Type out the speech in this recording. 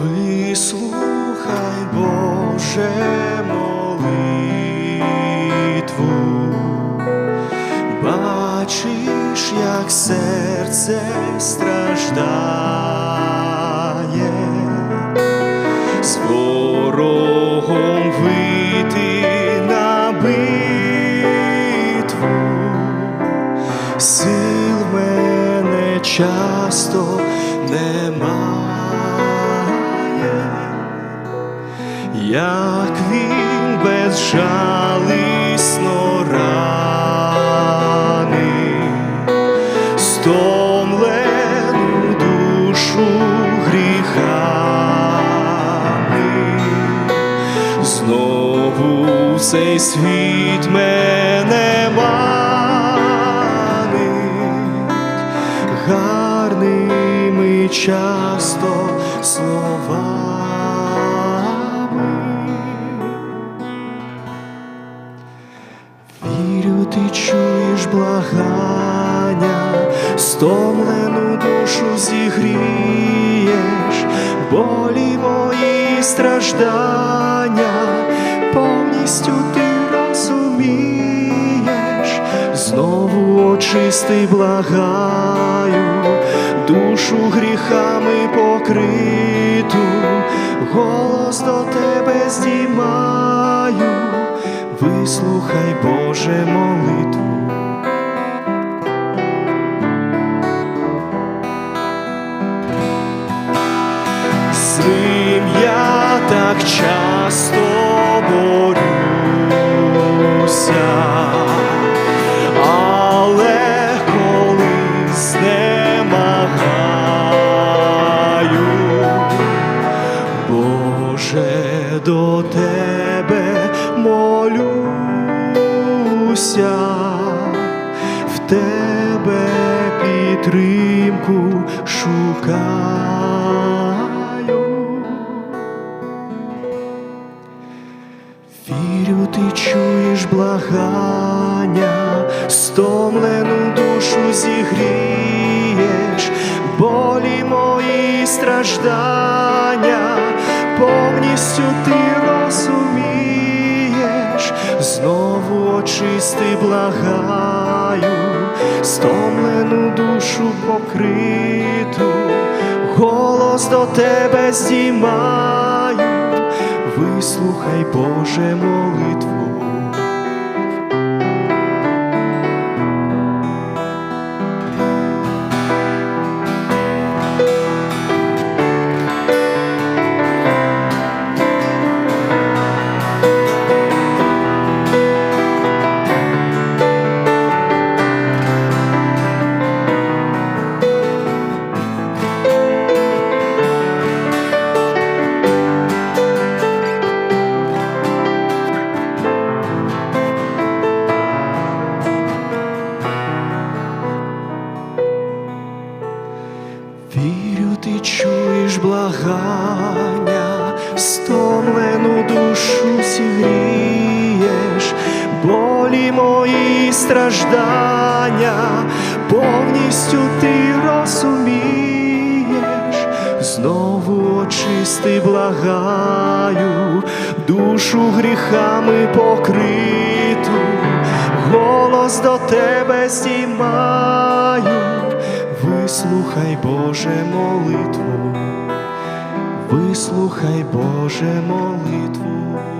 вислухай, Боже, молитву, бачиш, як серце страждає, з ворогом вийти на битву, сил мене часто немає, як він безжалісно ранить стомлену душу гріхами, знову цей світ мене манить гарними часто словами. Вірю, ти чуєш благання, стомлену душу зігрієш, болі мої страждання, повністю ти розумієш, знову очисти благаю, душу гріхами покриту, голос до тебе здіймаю вислухай Боже молитву. Свим я так часто молюся, в тебе підтримку шукаю. Вірю, ти чуєш благання, стомлену душу зігрієш, болі мої страждання, повністю ти очисти благаю, стомлену душу покриту, голос до тебе здіймаю вислухай Боже молитву. Благання, стомлену душу зігрієш, болі мої страждання, повністю ти розумієш, знову очисти благаю, душу гріхами покриту, голос до тебе здіймаю. Вислухай Боже молитву, вислухай Боже молитву.